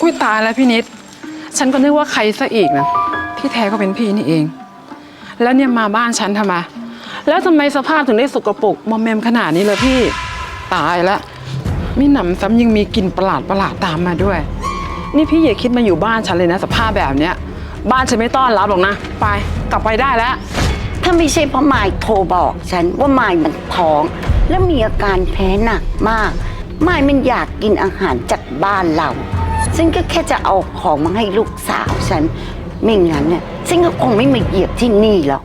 อุ้ยตายแล้วพี่นิด ฉันก็นึกว่าใครซะอีกนะที่แท้ก็เป็นพี่นี่เอง แล้วเนี่ยมาบ้านฉันทำไมแล้วทำไมสภาพถึงได้สกปรกมอมแมมขนาดนี้เลยพี่ตายแล้วมีหนำซ้ำยังมีกลิ่นประหลาดประหลาดตามมาด้วย นี่พี่อย่าคิดมาอยู่บ้านฉันเลยนะ สภาพแบบเนี้ย บ้านฉันไม่ต้อนรับหรอกนะ ไปกลับไปได้แล้ว ถ้าไม่ใช่เพราะมายโทรบอกฉันว่ามายมันท้อง แล้วมีอาการแพ้หนักมาก มายมันอยากกินอาหารจากบ้านเรา ฉันก็แค่จะเอาของมาให้ลูกสาวฉัน ไม่งั้นเนี่ยฉันก็คงไม่มาเหยียบที่นี่หรอก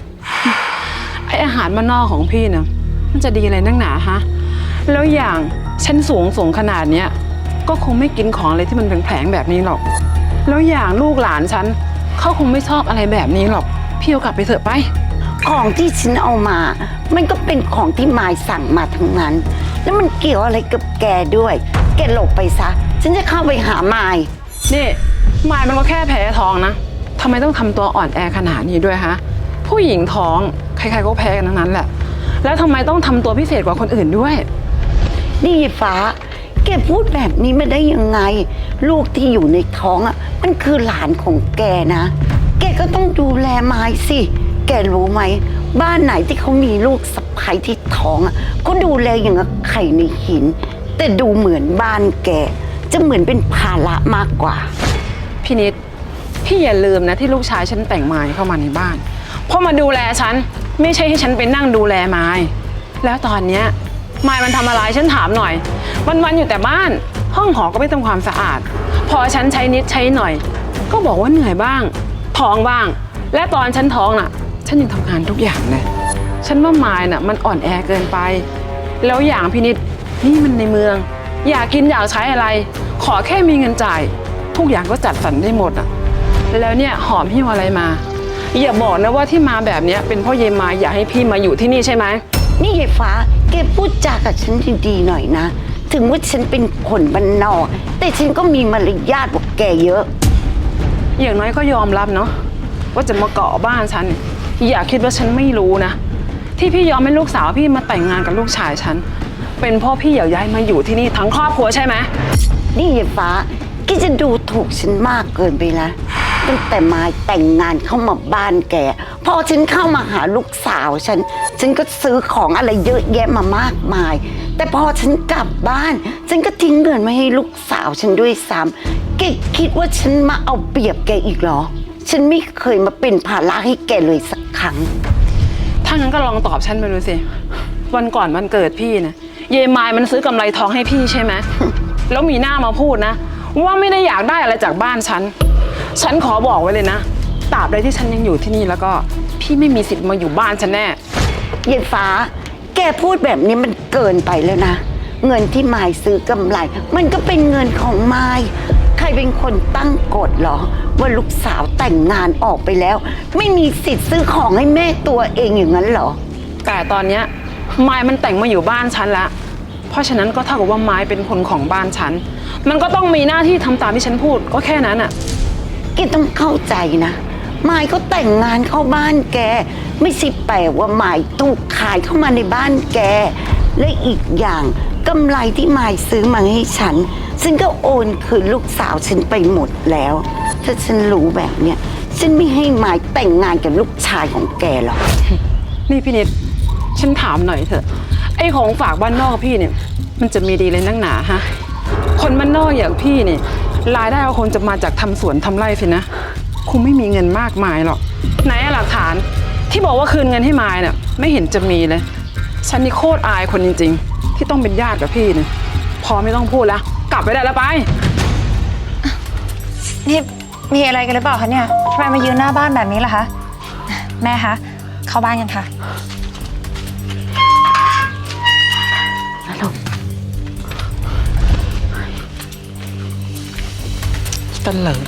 ไออาหารมานนอกของพี่นะมันจะดีอะไรนักหนาฮะ แล้วอย่างฉันสูงสูงขนาดเนี้ยก็คงไม่กินของอะไรที่มันแผลงๆแบบนี้หรอก แล้วอย่างลูกหลานฉันเขาคงไม่ชอบอะไรแบบนี้หรอก พี่เอากลับไปเถอะไป ของที่ฉันเอามา มันก็เป็นของที่มายสั่งมาทั้งนั้น แล้วมันเกี่ยวอะไรกับแกด้วย แกหลบไปซะ ฉันจะเข้าไปหามายนี่มายมันก็แค่แพ้ท้องนะทำไมต้องทำตัวอ่อนแอขนาดนี้ด้วยฮะผู้หญิงท้องใครๆก็แพ้กันทั้งนั้นแหละ แล้วทำไมต้องทำตัวพิเศษกว่าคนอื่นด้วย นี่ยายฟ้า แกพูดแบบนี้มาได้ยังไง ลูกที่อยู่ในท้องอะมันคือหลานของแกนะ แกก็ต้องดูแลไม้สิ แกรู้ไหม บ้านไหนที่เขามีลูกสะใภ้ที่ท้องอะก็ดูแลอย่างกับไข่ในหิน แต่ดูเหมือนบ้านแก จะเหมือนเป็นภาระมากกว่า พี่นิด พี่อย่าลืมนะที่ลูกชายฉันแต่งไม้เข้ามาในบ้าน เพราะมาดูแลฉัน ไม่ใช่ให้ฉันไปนั่งดูแลไม้ แล้วตอนเนี้ยไม้มันทำอะไรฉันถามหน่อย วันๆอยู่แต่บ้าน ห้องหอก็ไม่ทำความสะอาด พอฉันใช้นิดใช้หน่อย ก็บอกว่าเหนื่อยบ้าง ท้องบ้าง และตอนฉันท้องน่ะ ฉันยังทำงานทุกอย่างเลยฉันว่าไม้น่ะมันอ่อนแอเกินไป แล้วอย่างพี่นิดนี่มันในเมือง อยากกินอยากใช้อะไร ขอแค่มีเงินจ่าย ทุกอย่างก็จัดสรรได้หมดอะ แล้วเนี่ยหอมหิ้วอะไรมา อย่าบอกนะว่าที่มาแบบเนี้ยเป็นเพ่อเยายมาอยากให้พี่มาอยู่ที่นี่ใช่ไหมนี่ยายฟ้าแกพูดจากับฉันดีๆหน่อยนะ ถึงว่าฉันเป็นคนบ้านนอก แต่ฉันก็มีมารยาทกว่าแกเยอะ อย่างน้อยก็ยอมรับเนาะว่าจะมาเกาะบ้านฉัน อย่าคิดว่าฉันไม่รู้นะ ที่พี่ยอมให้ลูกสาวพี่มาแต่งงานกับลูกชายฉัน เป็นเพ่อพี่อยากย้ายมาอยู่ที่นี่ทั้งครอบครัวใช่ไหมนี่ยายฟ้าแกจะดูถูกฉันมากเกินไปนะตั้งแต่มาแต่งงานเข้ามาบ้านแกพอฉันเข้ามาหาลูกสาวฉัน ฉันก็ซื้อของอะไรเยอะแยะมามากมาย แต่พอฉันกลับบ้าน ฉันก็ทิ้งเงินมาให้ลูกสาวฉันด้วยซ้ำแกคิดว่าฉันมาเอาเปรียบแกอีกเหรอ ฉันไม่เคยมาเป็นภาระให้แกเลยสักครั้ง ถ้างั้นก็ลองตอบฉันมาดูสิ วันก่อนวันเกิดพี่นะ เยายมายมันซื้อกำไรทองให้พี่ใช่ไหม แล้วมีหน้ามาพูดนะ ว่าไม่ได้อยากได้อะไรจากบ้านฉัน ฉันขอบอกไว้เลยนะตราบใดที่ฉันยังอยู่ที่นี่แล้วก็ พี่ไม่มีสิทธิ์มาอยู่บ้านฉันแน่ยายฟ้า แกพูดแบบนี้มันเกินไปแล้วนะ เงินที่มายซื้อกำไร มันก็เป็นเงินของมาย ใครเป็นคนตั้งกฎเหรอ ว่าลูกสาวแต่งงานออกไปแล้ว ไม่มีสิทธิ์ซื้อของให้แม่ตัวเองอย่างนั้นเหรอ แต่ตอนเนี้ย ไม้มันแต่งมาอยู่บ้านฉันแล้วเพราะฉะนั้นก็เท่ากับว่าไม้เป็นคนของบ้านฉัน มันก็ต้องมีหน้าที่ทำตามที่ฉันพูดก็แค่นั้นอะแกต้องเข้าใจนะมายเขาแต่งงานเข้าบ้านแก ไม่ใช่แปลว่ามายถูกขายเข้ามาในบ้านแก และอีกอย่างกำไรที่มายซื้อมาให้ฉัน ฉันก็โอนคืนลูกสาวฉันไปหมดแล้ว ถ้าฉันรู้แบบเนี้ยฉันไม่ให้มายแต่งงานกับลูกชายของแกหรอก นี่พี่นิด ฉันถามหน่อยเถอะ ไอ้ของฝากบ้านนอกพี่เนี่ย มันจะมีดีเลยนักหนาฮะ คนบ้านนอกอย่างพี่เนี่ยรายได้ก็คงจะมาจากทำสวนทำไร่สินะ คงไม่มีเงินมากมายหรอก ไหนอะหลักฐานที่บอกว่าคืนเงินให้มายเนี่ยไม่เห็นจะมีเลย ฉันนี่โคตรอายคนจริง ๆ ที่ต้องเป็นญาติกับพี่เนี่ยพอไม่ต้องพูดแล้ว กลับไปได้แล้วไป นี่มีอะไรกันหรือเปล่าคะเนี่ยทำไมมายืนหน้าบ้านแบบนี้ล่ะคะ แม่คะ เข้าบ้านกันค่ะ ตะเลิด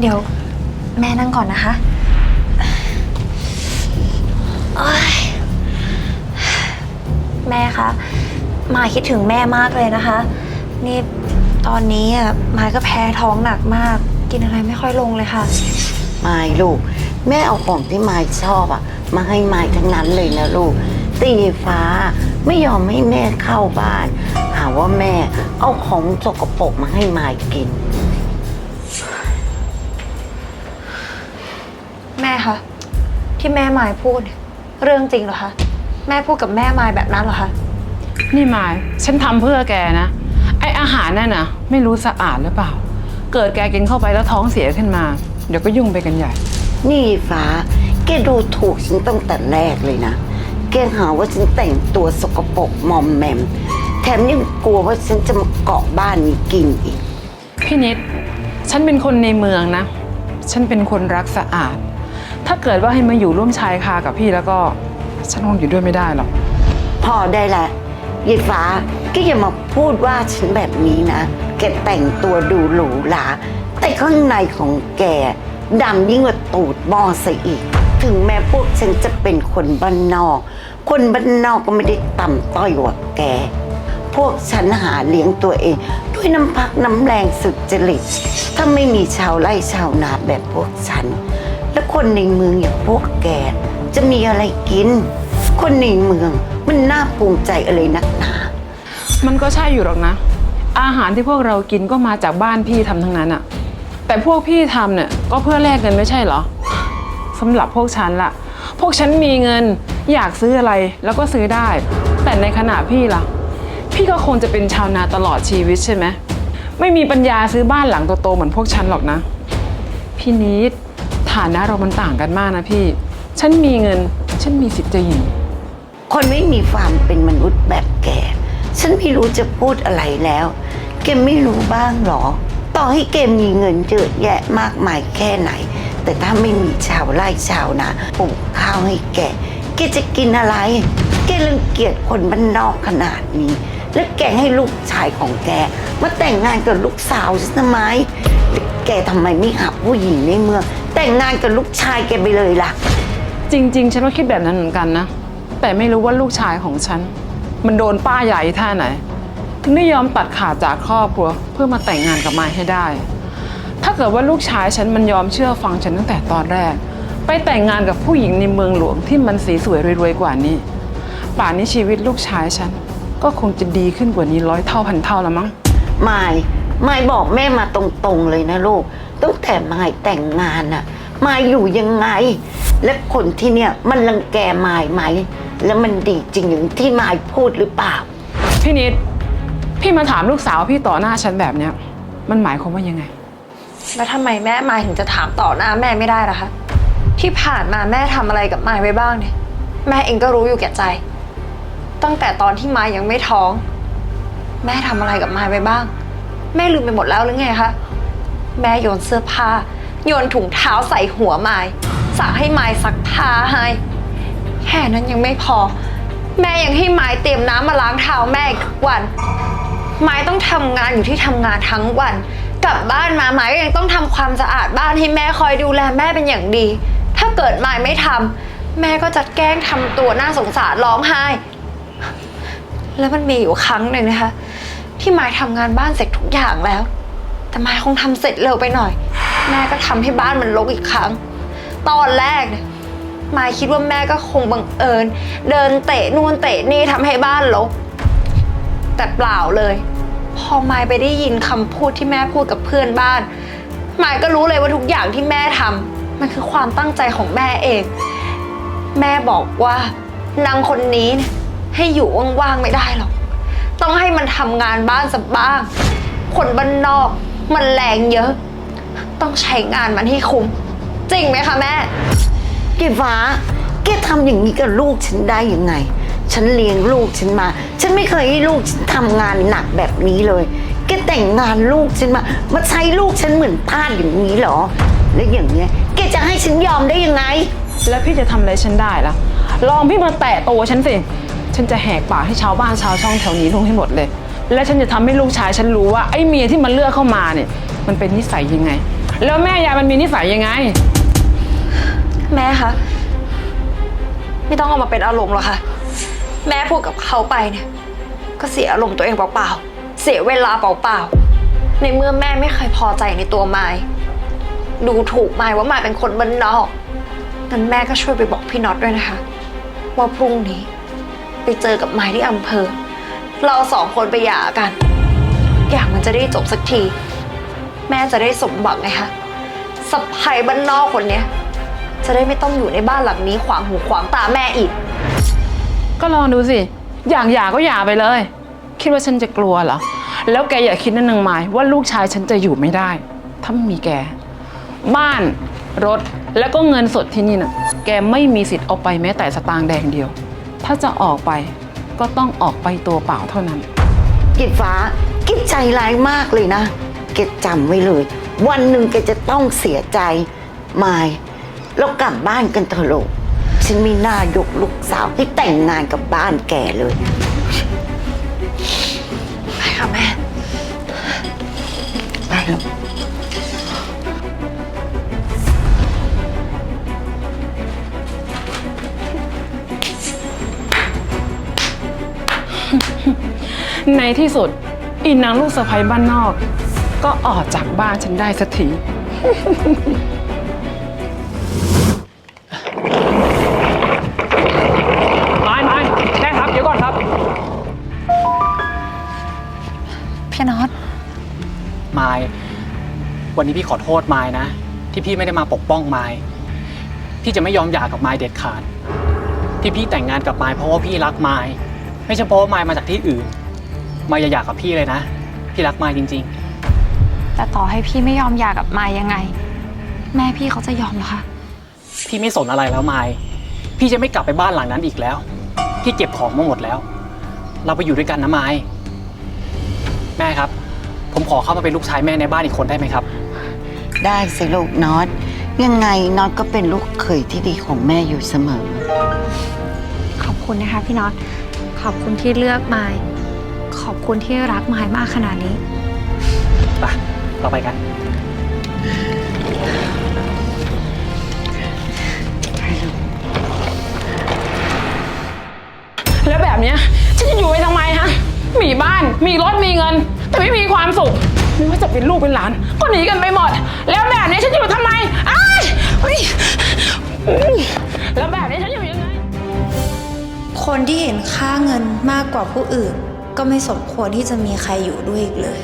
เดี๋ยวแม่นั่งก่อนนะคะโอ๊ยแม่คะมายคิดถึงแม่มากเลยนะคะ นี่ตอนนี้อะมายก็แพ้ท้องหนักมาก กินอะไรไม่ค่อยลงเลยค่ะไม่ลูก แม่เอาของที่มายชอบอะมาให้มายทั้งนั้นเลยนะลูกแต่ยายฟ้าไม่ยอมให้แม่เข้าบ้าน หาว่าแม่เอาของสกปรกมาให้มายกิน แม่คะที่แม่มายพูดเนี่ยเรื่องจริงเหรอคะ แม่พูดกับแม่มายแบบนั้นเหรอคะ นี่มายฉันทำเพื่อแกนะ ไออาหารนั่นน่ะ ไม่รู้สะอาดหรือเปล่า เกิดแกกินเข้าไปแล้วท้องเสียขึ้นมา เดี๋ยวก็ยุ่งไปกันใหญ่ นี่ฟ้า แกดูถูกฉันตั้งแต่แรกเลยนะ แกหาว่าฉันแต่งตัวสกปรกมอมแมม แถมยังกลัวว่าฉันจะมาเกาะบ้านนี้กินอีก พี่นิด ฉันเป็นคนในเมืองนะ ฉันเป็นคนรักสะอาด ถ้าเกิดว่าให้มาอยู่ร่วมชายคากับพี่แล้วก็ ฉันคงอยู่ด้วยไม่ได้หรอก พอได้ละยายฟ้าแกอย่ามาพูดว่าฉันแบบนี้นะ แกแต่งตัวดูหรูหรา แต่ข้างในของแก ดำยิ่งกว่าตูดหม้อซะอีก ถึงแม้พวกฉันจะเป็นคนบ้านนอก คนบ้านนอกก็ไม่ได้ต่ำต้อยกว่าแก พวกฉันหาเลี้ยงตัวเอง ด้วยน้ำพักน้ำแรงสุดจริต ถ้าไม่มีชาวไร่ชาวนาแบบพวกฉัน แล้วคนในเมืองอย่างพวกแก จะมีอะไรกิน คนในเมืองมันน่าภูมิใจอะไรนักหนา มันก็ใช่อยู่หรอกนะ อาหารที่พวกเรากินก็มาจากบ้านพี่ทำทั้งนั้นอะ แต่พวกพี่ทำเนี่ยก็เพื่อแลกเงินไม่ใช่เหรอสำหรับพวกฉันละพวกฉันมีเงินอยากซื้ออะไรแล้วก็ซื้อได้ แต่ในขณะพี่ล่ะ พี่ก็คงจะเป็นชาวนาตลอดชีวิตใช่ไหมไม่มีปัญญาซื้อบ้านหลังโตๆเหมือนพวกฉันหรอกนะ พี่นิดฐานะเรามันต่างกันมากนะพี่ ฉันมีเงิน ฉันมีสิทธิ์จะหญิงคนไม่มีความเป็นมนุษย์แบบแก ฉันไม่รู้จะพูดอะไรแล้ว แกไม่รู้บ้างหรอ ต่อให้แกมีเงินเยอะแยะมากมายแค่ไหน แต่ถ้าไม่มีชาวไร่ชาวนาปลูกข้าวให้แกแกจะกินอะไร แกรังเกียจคนบ้านนอกขนาดนี้ แล้วแกให้ลูกชายของแก มาแต่งงานกับลูกสาวฉันทำไมแแกทำไมไม่หาผู้หญิงในเมืองแต่งงานกับลูกชายแกไปเลยล่ะ จริง ๆ ฉันก็คิดแบบนั้นเหมือนกันนะ แต่ไม่รู้ว่าลูกชายของฉัน มันโดนป้าใหญ่ท่าไหน ถึงได้ยอมตัดขาดจากครอบครัวเพื่อมาแต่งงานกับมายให้ได้ ถ้าเกิดว่าลูกชายฉันมันยอมเชื่อฟังฉันตั้งแต่ตอนแรก ไปแต่งงานกับผู้หญิงในเมืองหลวงที่มันสีสวยรวยๆกว่านี้ ป่านนี้ชีวิตลูกชายฉัน ก็คงจะดีขึ้นกว่านี้ร้อยเท่าพันเท่าแล้วมั้ง มายมายบอกแม่มาตรงๆเลยนะลูก ตั้งแต่มายแต่งงานน่ะ มายอยู่ยังไง และคนที่เนี่ยมันรังแกมายไหม แล้วมันดีจริงอย่างที่มายพูดหรือเปล่า พี่นิด พี่มาถามลูกสาวพี่ต่อหน้าฉันแบบเนี้ย มันหมายความว่ายังไง แล้วทำไมแม่มายถึงจะถามต่อหน้าแม่ไม่ได้ล่ะคะ ที่ผ่านมาแม่ทำอะไรกับมายไว้บ้างเนี่ย แม่เองก็รู้อยู่แก่ใจ ตั้งแต่ตอนที่มายยังไม่ท้อง แม่ทำอะไรกับมายไว้บ้าง แม่ลืมไปหมดแล้วหรือไงคะ แม่โยนเสื้อผ้า โยนถุงเท้าใส่หัวมายสั่งให้มายซักผ้าให้ แค่นั้นยังไม่พอ แม่ยังให้มายเตรียมน้ำมาล้างเท้าแม่อีกทุกวัน ไม้ต้องทำงานอยู่ที่ทำงานทั้งวัน กลับบ้านมาไม้ก็ยังต้องทำความสะอาดบ้านให้แม่คอยดูแลแม่เป็นอย่างดี ถ้าเกิดไม้ไม่ทำแม่ก็จะแกล้งทำตัวน่าสงสารร้องไห้ แล้วมันมีอยู่ครั้งหนึ่งนะคะ ที่ไม้ทำงานบ้านเสร็จทุกอย่างแล้ว แต่ไม้คงทำเสร็จเร็วไปหน่อย แม่ก็ทำให้บ้านมันรกอีกครั้ง ตอนแรกเนี่ยไม้คิดว่าแม่ก็คงบังเอิญ เดินเตะนู่นเตะนี่ทำให้บ้านรกแต่เปล่าเลย พอไมายไปได้ยินคำพูดที่แม่พูดกับเพื่อนบ้านไมายก็รู้เลยว่าทุกอย่างที่แม่ทำมันคือความตั้งใจของแม่เอง แม่บอกว่านางคนนี้เนี่ยให้อยู่ว่างๆไม่ได้หรอก ต้องให้มันทำงานบ้านสักบ้าง คนบ้านนอก มันแรงเยอะ ต้องใช้งานมันให้คุ้ม จริงไหมคะแม่แกฟ้าแกทำอย่างนี้กับลูกฉันได้ยังไง ฉันเลี้ยงลูกฉันมา ฉันไม่เคยให้ลูกฉันทำงานหนักแบบนี้เลย แกแต่งงานลูกฉันมา มาใช้ลูกฉันเหมือนทาสอย่างนี้เหรอ แล้วอย่างเงี้ย แกจะให้ฉันยอมได้ยังไง แล้วพี่จะทำอะไรฉันได้ล่ะ ลองพี่มาแตะตัวฉันสิ ฉันจะแหกปากให้ชาวบ้านชาวช่องแถวนี้รู้ให้หมดเลย และฉันจะทำให้ลูกชายฉันรู้ว่าไอ้เมียที่มันเลือกเข้ามาเนี่ย มันเป็นนิสัยยังไง แล้วแม่ยายมันมีนิสัยยังไง แม่คะ ไม่ต้องเอามาเป็นอารมณ์หรอกค่ะ แม่พูดกับเขาไปเนี่ย ก็เสียอารมณ์ตัวเองเปล่าๆ เสียเวลาเปล่าๆ ในเมื่อแม่ไม่เคยพอใจในตัวไมายดูถูกไมายว่าไมายเป็นคนบ้านนอกงั้นแม่ก็ช่วยไปบอกพี่น็อตด้วยนะคะ ว่าพรุ่งนี้ ไปเจอกับไม้ที่อำเภอ เราสองคนไปหย่ากัน อย่างมันจะได้จบสักที แม่จะได้สมหวังไงคะสะพายบ้านนอกคนเนี้ยจะได้ไม่ต้องอยู่ในบ้านหลังนี้ขวางหูขวางตาแม่อีก ก็ลองดูสิ อย่างหย่าก็หย่าไปเลย คิดว่าฉันจะกลัวเหรอ แล้วแกอย่าคิดนะนนางไม้ว่าลูกชายฉันจะอยู่ไม่ได้ ถ้าไม่มีแก บ้าน รถ แล้วก็เงินสดที่นี่น่ะ แกไม่มีสิทธิ์เอาไปแม้แต่สตางค์แดงเดียว ถ้าจะออกไปก็ต้องออกไปตัวเปล่าเท่านั้น กิจฟ้ากิจใจร้ายมากเลยนะเกจจำไว้เลย วันหนึ่งแกจะต้องเสียใจมายเรากลับบ้านกันเถอะลูก ฉันมีหน้ายกลูกสาวให้แต่งงานกับบ้านแกเลย ไปค่ะแม่ ไปลูกในที่สุดอีนางลูกสะใภ้บ้านนอก ก็ออกจากบ้านฉันได้สักที วันนี้พี่ขอโทษไม้นะ ที่พี่ไม่ได้มาปกป้องไม้พี่จะไม่ยอมหย่ากับไม้เด็ดขาด ที่พี่แต่งงานกับไม้เพราะว่าพี่รักไม้ไม่ใช่เพราะว่าไม้มาจากที่อื่นไม้อย่าหย่ากับพี่เลยนะ พี่รักไม้จริง แต่ต่อให้พี่ไม่ยอมหย่ากับมายยังไง แม่พี่เขาจะยอมเหรอคะๆ พี่ไม่สนอะไรแล้วไม้พี่จะไม่กลับไปบ้านหลังนั้นอีกแล้วพี่เก็บของมาหมดแล้ว เราไปอยู่ด้วยกันนะไม้แม่ครับ ผมขอเข้ามาเป็นลูกชายแม่ในบ้านอีกคนได้ไหมครับ ได้สิลูกน็อต ยังไงน็อตก็เป็นลูกเขยที่ดีของแม่อยู่เสมอ ขอบคุณนะคะพี่น็อต ขอบคุณที่เลือกมายขอบคุณที่รักมายมากขนาดนี้ ไปเราไปกันแล้วแบบเนี้ยฉันจะอยู่ไปทำไมฮะ มีบ้าน มีรถ มีเงิน แต่ไม่มีความสุข ไม่ว่าจะเป็นลูกเป็นหลาน ก็หนีกันไปหมด แล้วแบบนี้ฉันอยู่ทำไมอ้ายเฮ้ยแล้วแบบนี้ฉันอยู่ยังไง คนที่เห็นค่าเงินมากกว่าผู้อื่น ก็ไม่สมควรที่จะมีใครอยู่ด้วยอีกเลย